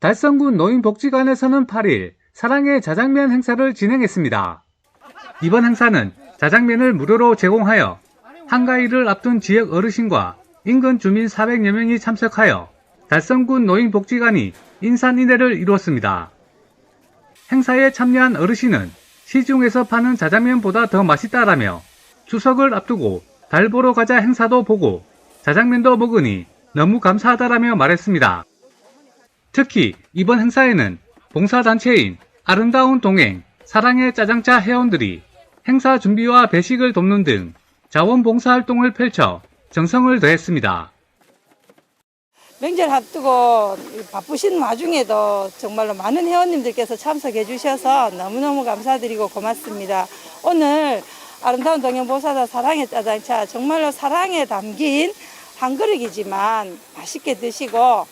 달성군 노인복지관에서는 8일 사랑의 자장면 행사를 진행했습니다. 이번 행사는 자장면을 무료로 제공하여 한가위를 앞둔 지역 어르신과 인근 주민 400여 명이 참석하여 달성군 노인복지관이 인산인해를 이루었습니다. 행사에 참여한 어르신은 시중에서 파는 자장면보다 더 맛있다라며 추석을 앞두고 달 보러 가자 행사도 보고 자장면도 먹으니 너무 감사하다라며 말했습니다. 특히 이번 행사에는 봉사단체인 아름다운 동행 사랑의 짜장짜 회원들이 행사 준비와 배식을 돕는 등 자원봉사 활동을 펼쳐 정성을 더했습니다. 명절 앞두고 이 바쁘신 와중에도 정말로 많은 회원님들께서 참석해 주셔서 너무너무 감사드리고 고맙습니다. 오늘 아름다운 동행보사다 사랑의 짜장차 정말로 사랑에 담긴 한 그릇이지만 맛있게 드시고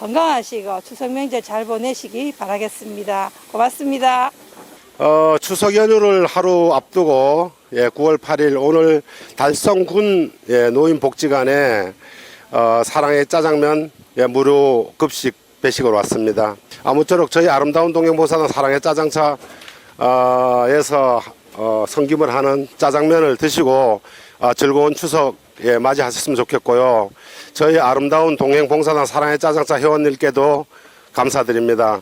건강하시고 추석 명절 잘 보내시기 바라겠습니다. 고맙습니다. 어, 추석 연휴를 하루 앞두고 예, 9월 8일 오늘 달성군 예, 노인복지관에 어, 사랑의 짜장면 예, 무료 급식 배식으로 왔습니다. 아무쪼록 저희 아름다운 동행보사는 사랑의 짜장차 어, 에서 어, 성김을 하는 짜장면을 드시고 어, 즐거운 추석 예, 맞이하셨으면 좋겠고요. 저희 아름다운 동행봉사단 사랑의 짜장차 회원님께도 감사드립니다.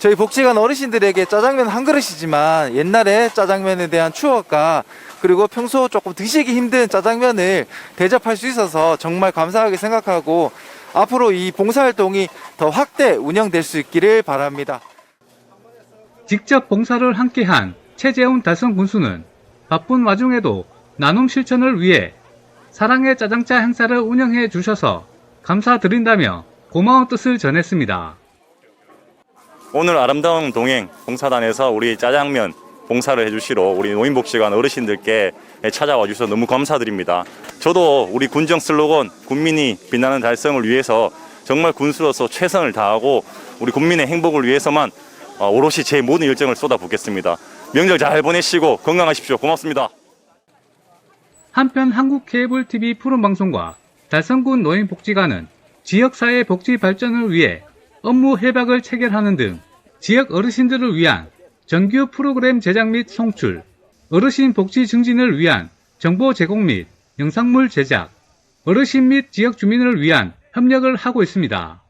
저희 복지관 어르신들에게 짜장면 한 그릇이지만 옛날에 짜장면에 대한 추억과 그리고 평소 조금 드시기 힘든 짜장면을 대접할 수 있어서 정말 감사하게 생각하고 앞으로 이 봉사활동이 더 확대 운영될 수 있기를 바랍니다. 직접 봉사를 함께한 최재훈 달성 군수는 바쁜 와중에도 나눔 실천을 위해 사랑의 짜장짜 행사를 운영해 주셔서 감사드린다며 고마운 뜻을 전했습니다. 오늘 아름다운 동행 봉사단에서 우리 짜장면 봉사를 해주시러 우리 노인복지관 어르신들께 찾아와 주셔서 너무 감사드립니다. 저도 우리 군정 슬로건 군민이 빛나는 달성을 위해서 정말 군수로서 최선을 다하고 우리 국민의 행복을 위해서만 어, 오롯이 제 모든 열정을 쏟아붓겠습니다. 명절 잘 보내시고 건강하십시오. 고맙습니다. 한편 한국 케이블 TV 푸른 방송과 달성군 노인복지관은 지역사회 복지 발전을 위해 업무 협약을 체결하는 등 지역 어르신들을 위한 정규 프로그램 제작 및 송출, 어르신 복지 증진을 위한 정보 제공 및 영상물 제작, 어르신 및 지역 주민을 위한 협력을 하고 있습니다.